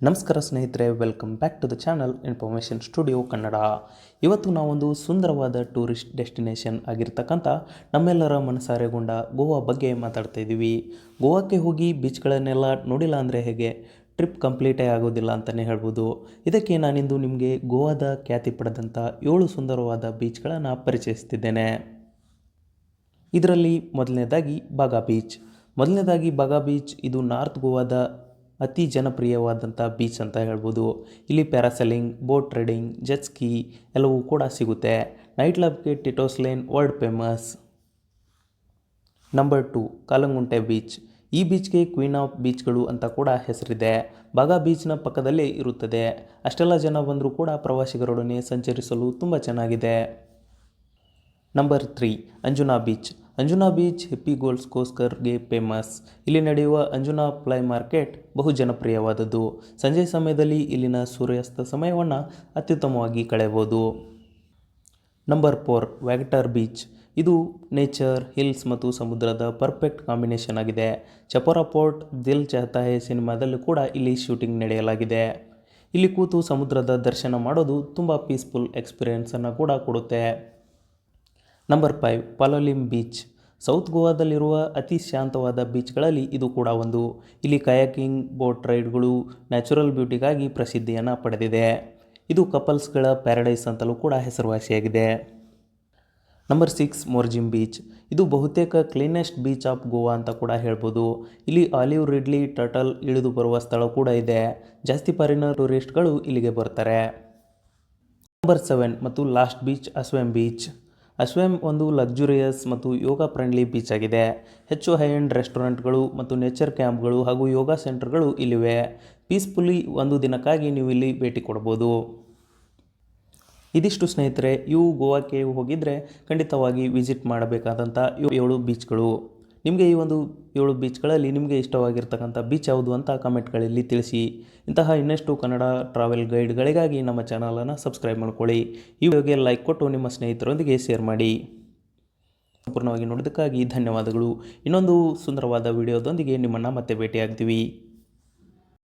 ನಮಸ್ಕಾರ ಸ್ನೇಹಿತರೆ welcome back to the channel information studio Kannada ಇವತ್ತು ನಾವೊಂದು ಸುಂದರವಾದ ಟೂರಿಸ್ಟ್ ಡೆಸ್ಟಿನೇಷನ್ ಆಗಿರ್ತಕ್ಕಂಥ ನಮ್ಮೆಲ್ಲರ ಮನಸಾರೆಗೊಂಡ ಗೋವಾ ಬಗ್ಗೆ ಮಾತಾಡ್ತಾ ಇದ್ದೀವಿ. ಗೋವಾಕ್ಕೆ ಹೋಗಿ ಬೀಚ್ಗಳನ್ನೆಲ್ಲ ನೋಡಿಲ್ಲ ಅಂದರೆ ಹೇಗೆ? ಟ್ರಿಪ್ ಕಂಪ್ಲೀಟೇ ಆಗೋದಿಲ್ಲ ಅಂತಲೇ ಹೇಳ್ಬೋದು. ಇದಕ್ಕೆ ನಾನಿಂದು ನಿಮಗೆ ಗೋವಾದ ಖ್ಯಾತಿ ಪಡೆದಂಥ ಏಳು ಸುಂದರವಾದ ಬೀಚ್ಗಳನ್ನು ಪರಿಚಯಿಸ್ತಿದ್ದೇನೆ. ಇದರಲ್ಲಿ ಮೊದಲನೇದಾಗಿ ಬಾಗಾ ಬೀಚ್ ಮೊದಲನೇದಾಗಿ ಬಾಗಾ ಬೀಚ್ ಇದು ನಾರ್ತ್ ಗೋವಾದ ಅತಿ ಜನಪ್ರಿಯವಾದಂಥ ಬೀಚ್ ಅಂತ ಹೇಳ್ಬೋದು. ಇಲ್ಲಿ ಪ್ಯಾರಾಸೆಲಿಂಗ್ ಬೋಟ್ ರೈಡಿಂಗ್, ಜೆಟ್ ಎಲ್ಲವೂ ಕೂಡ ಸಿಗುತ್ತೆ. Night ಲೈಫ್ಗೆ Tito's lane world famous. Number two, Calangute beach. ಈ ಬೀಚ್ಗೆ ಕ್ವೀನ್ ಆಫ್ ಬೀಚ್ಗಳು ಅಂತ ಕೂಡ ಹೆಸರಿದೆ. ಬಾಗಾ ಬೀಚ್ನ ಪಕ್ಕದಲ್ಲೇ ಇರುತ್ತದೆ. ಅಷ್ಟೆಲ್ಲ ಜನ ಬಂದರೂ ಕೂಡ ಪ್ರವಾಸಿಗರೊಡನೆ ಸಂಚರಿಸಲು ತುಂಬ ಚೆನ್ನಾಗಿದೆ. Number three, Anjuna beach. Anjuna beach happy ಗೋಲ್ಸ್ಗೋಸ್ಕರ್ಗೆ famous ಇಲ್ಲಿ ನಡೆಯುವ ಅಂಜುನಾ ಫ್ಲೈ ಮಾರ್ಕೆಟ್ ಬಹು ಜನಪ್ರಿಯವಾದದ್ದು. ಸಂಜೆ ಸಮಯದಲ್ಲಿ ಇಲ್ಲಿನ ಸೂರ್ಯಾಸ್ತ ಸಮಯವನ್ನು ಅತ್ಯುತ್ತಮವಾಗಿ ಕಳೆಯಬಹುದು. ನಂಬರ್ ಫೋರ್ ವ್ಯಾಗಟರ್ ಬೀಚ್ ಇದು ನೇಚರ್ ಹಿಲ್ಸ್ ಮತ್ತು ಸಮುದ್ರದ ಪರ್ಫೆಕ್ಟ್ ಕಾಂಬಿನೇಷನ್ ಆಗಿದೆ. ಚಪೋರಾ ಪೋರ್ಟ್ ದಿಲ್ ಚಾಹತಾ ಹೇ ಸಿನಿಮಾದಲ್ಲೂ ಕೂಡ ಇಲ್ಲಿ ಶೂಟಿಂಗ್ ನಡೆಯಲಾಗಿದೆ. ಇಲ್ಲಿ ಕೂತು ಸಮುದ್ರದ ದರ್ಶನ ಮಾಡೋದು ತುಂಬ ಪೀಸ್ಫುಲ್ ಎಕ್ಸ್ಪೀರಿಯೆನ್ಸನ್ನು ಕೂಡ ಕೊಡುತ್ತೆ. Number five Palolem beach south ಗೋವಾದಲ್ಲಿರುವ ಅತಿ ಶಾಂತವಾದ ಬೀಚ್ಗಳಲ್ಲಿ ಇದು ಕೂಡ ಒಂದು. ಇಲ್ಲಿ ಕಯಾಕಿಂಗ್ ಬೋಟ್ ರೈಡ್ಗಳು ನ್ಯಾಚುರಲ್ ಬ್ಯೂಟಿಗಾಗಿ ಪ್ರಸಿದ್ಧಿಯನ್ನು ಪಡೆದಿದೆ. ಇದು ಕಪಲ್ಸ್ಗಳ ಪ್ಯಾರಡೈಸ್ ಅಂತಲೂ ಕೂಡ ಹೆಸರುವಾಸಿಯಾಗಿದೆ. ನಂಬರ್ ಸಿಕ್ಸ್ ಮೋರ್ಜಿಮ್ ಬೀಚ್ ಇದು ಬಹುತೇಕ ಕ್ಲೀನೆಸ್ಟ್ ಬೀಚ್ ಆಫ್ ಗೋವಾ ಅಂತ ಕೂಡ ಹೇಳ್ಬೋದು. ಇಲ್ಲಿ ಆಲಿವ್ ರಿಡ್ಲಿ ಟರ್ಟಲ್ ಇಳಿದು ಬರುವ ಸ್ಥಳ ಕೂಡ ಇದೆ. ಜಾಸ್ತಿ ಪಾರಿನ ಟೂರಿಸ್ಟ್ಗಳು ಇಲ್ಲಿಗೆ ಬರ್ತಾರೆ. ನಂಬರ್ ಸೆವೆನ್ ಮತ್ತು last beach Ashwem beach Ashwem ಒಂದು ಲಕ್ಸುರಿಯಸ್ ಮತ್ತು ಯೋಗ ಫ್ರೆಂಡ್ಲಿ ಬೀಚ್ ಆಗಿದೆ. ಹೆಚ್ಚು ಹೈ ಎಂಡ್ ರೆಸ್ಟೋರೆಂಟ್ಗಳು ಮತ್ತು ನೇಚರ್ ಕ್ಯಾಂಪ್ಗಳು ಹಾಗೂ ಯೋಗ ಸೆಂಟರ್ಗಳು ಇಲ್ಲಿವೆ. ಪೀಸ್ಫುಲ್ಲಿ ಒಂದು ದಿನಕ್ಕಾಗಿ ನೀವು ಇಲ್ಲಿ ಭೇಟಿ ಕೊಡ್ಬೋದು ಇದಿಷ್ಟು ಸ್ನೇಹಿತರೆ, ಇವು ಗೋವಾಕ್ಕೆ ಹೋಗಿದ್ದರೆ ಖಂಡಿತವಾಗಿ ವಿಸಿಟ್ ಮಾಡಬೇಕಾದಂಥ ಏಳು ಬೀಚ್ಗಳು ನಿಮಗೆ ಈ ಒಂದು ಏಳು ಬೀಚ್ಗಳಲ್ಲಿ ನಿಮಗೆ ಇಷ್ಟವಾಗಿರ್ತಕ್ಕಂಥ ಬೀಚ್ ಯಾವುದು ಅಂತ ಕಮೆಂಟ್ಗಳಲ್ಲಿ ತಿಳಿಸಿ. ಇಂತಹ ಇನ್ನಷ್ಟು ಕನ್ನಡ ಟ್ರಾವೆಲ್ ಗೈಡ್ಗಳಿಗಾಗಿ ನಮ್ಮ ಚಾನಲನ್ನು ಸಬ್ಸ್ಕ್ರೈಬ್ ಮಾಡ್ಕೊಳ್ಳಿ. ಈ ವಿಡಿಯೋಗೆ ಲೈಕ್ ಕೊಟ್ಟು ನಿಮ್ಮ ಸ್ನೇಹಿತರೊಂದಿಗೆ ಶೇರ್ ಮಾಡಿ. ಸಂಪೂರ್ಣವಾಗಿ ನೋಡೋದಕ್ಕಾಗಿ ಧನ್ಯವಾದಗಳು. ಇನ್ನೊಂದು ಸುಂದರವಾದ ವಿಡಿಯೋದೊಂದಿಗೆ ನಿಮ್ಮನ್ನು ಮತ್ತೆ ಭೇಟಿಯಾಗ್ತೀವಿ.